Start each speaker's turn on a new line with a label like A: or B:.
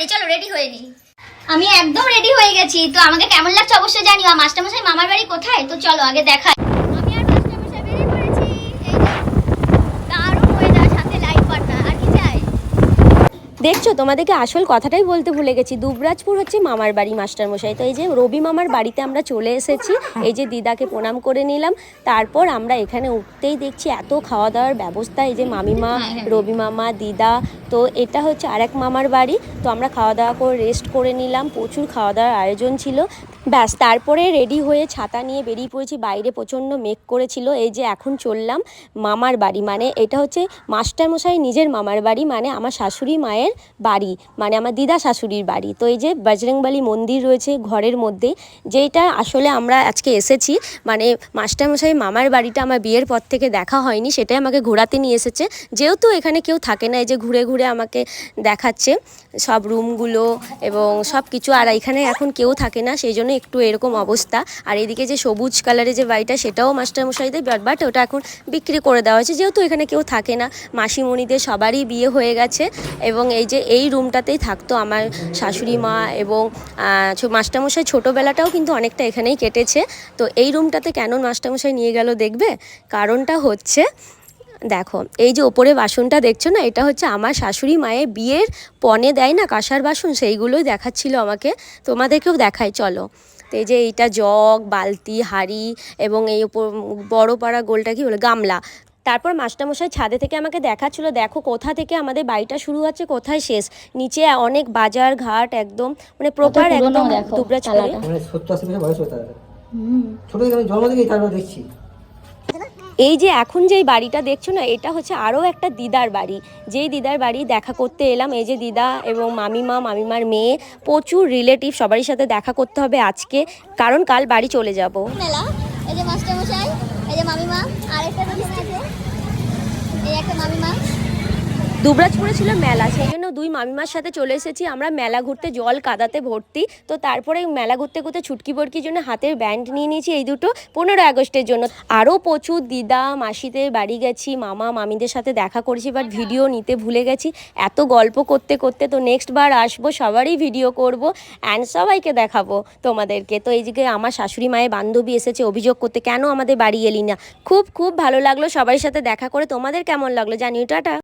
A: বাড়ি চলো রেডি হয়ে নি আমি একদম রেডি হয়ে গেছি, তো আমাকে কেমন লাগছে অবশ্যই জানিও। মাস্টারমশাই, মামার বাড়ি কোথায়? তো চলো, আগে দেখাই আমি আর মাস্টারমশাই বেরিয়ে পড়েছি এই যে দারুণ ওয়েদার সাথে লাইট পার্টনার আর কি চাই
B: দেখছ, তোমাদেরকে আসল কথাটাই বলতে ভুলে গেছি। দুবরাজপুর হচ্ছে মামার বাড়ি মাস্টারমশাই তো এই যে রবি মামার বাড়িতে আমরা চলে এসেছি, এই যে দিদাকে প্রণাম করে নিলাম। তারপর আমরা এখানে উঠতেই দেখছি, এত খাওয়া দাওয়ার ব্যবস্থা, এই যে মামিমা। রবি মামা, দিদা। তো এটা হচ্ছে আরেক মামার বাড়ি। তো আমরা খাওয়া দাওয়া করে রেস্ট করে নিলাম। প্রচুর খাওয়া দাওয়ার আয়োজন ছিল। ব্যাস, তারপরে রেডি হয়ে ছাতা নিয়ে বেরিয়ে পড়েছি, বাইরে প্রচণ্ড মেঘ করেছিল, এই যে এখন চললাম মামার বাড়ি মানে এটা হচ্ছে মাস্টারমশাই নিজের মামার বাড়ি মানে আমার শাশুড়ি মায়ের বাড়ি মানে আমার দিদা শাশুড়ির বাড়ি। তো এই যে বজরংবলী মন্দির রয়েছে ঘরের মধ্যে যেটা আসলে আমরা আজকে এসেছি মানে মাস্টারমশাই মামার বাড়িটা আমার বিয়ের পর থেকে দেখা হয়নি, সেটাই আমাকে ঘোরাতে নিয়ে এসেছে। যেহেতু এখানে কেউ থাকে না, এই যে ঘুরে ঘুরে আমাকে দেখাচ্ছে, সব রুমগুলো এবং সব কিছু আর এখানে এখন কেউ থাকে না, সেই জন্য একটু এরকম অবস্থা। আর এদিকে যে সবুজ কালারের যে বাড়িটা, সেটাও মাস্টারমশাইদের বাট বাট ওটা এখন বিক্রি করে দেওয়া হয়েছে। যেহেতু এখানে কেউ থাকে না, মাসিমণিদের সবারই বিয়ে হয়ে গেছে। এবং এই যে এই রুমটাতেই থাকতো আমার শাশুড়ি মা এবং মাস্টারমশাই ছোটোবেলাটাও কিন্তু অনেকটা এখানেই কেটেছে। তো এই রুমটাতে কেন মাস্টারমশাই নিয়ে গেল দেখবে? কারণটা হচ্ছে দেখো এই যে ওপরে বাসনটা দেখছ না এটা হচ্ছে আমার শাশুড়ি মায়ের বিয়ের পনে দেয় না কাঁসার বাসন সেইগুলোই দেখাচ্ছিল আমাকে। তোমাদেরকেও দেখাই চলো। তো এই যে এইটা জগ বালতি হাঁড়ি এবং এই ওপর বড় পাড়া গোলটা কি বলে গামলা। তারপর মাস্টারমশাই ছাদে থেকে আমাকে দেখাচ্ছিল দেখো কোথা থেকে আমাদের বাড়িটা শুরু হচ্ছে কোথায় শেষ? নিচে অনেক বাজার ঘাট একদম মানে প্রপার একদম
A: চালাটা।
C: মানে ছোট থেকে আমি জন্ম তারপর দেখছি।
B: এই যে এখন যে বাড়িটা দেখছ না, এটা হচ্ছে আরও একটা দিদার বাড়ি। যেই দিদার বাড়ি দেখা করতে এলাম, এই যে দিদা এবং মামিমা, মামিমার মেয়ে, প্রচুর রিলেটিভ সবারই সাথে দেখা করতে হবে আজকে, কারণ কাল বাড়ি চলে যাব।
A: এই মামিমা আর একটা মামিমা।
B: দুবরাজপুরে ছিল মেলা, সেই জন্য দুই মামিমার সাথে চলে এসেছি। আমরা মেলা ঘুরতে জল কাদাতে ভর্তি। তো তারপরে মেলা ঘুরতে ঘুরতে ছুটকি বটকির জন্য হাতের ব্যান্ড নিয়ে নিয়েছি এই দুটো পনেরো আগস্টের জন্য। আরও প্রচুর দিদা, মাসিদের বাড়ি গেছি, মামা, মামিদের সাথে দেখা করেছি বাট ভিডিও নিতে ভুলে গেছি। এত গল্প করতে করতে তো নেক্সট বার আসব, সবারই ভিডিও করব অ্যান্ড সবাইকে দেখাবো তোমাদেরকে। তো এই দিকে আমার শাশুড়ি মায়ের বান্ধবী এসেছে, অভিযোগ করতে কেন আমাদের বাড়ি এলি না? খুব খুব ভালো লাগল সবার সাথে দেখা করে। তোমাদের কেমন লাগল জানিও, টাটা।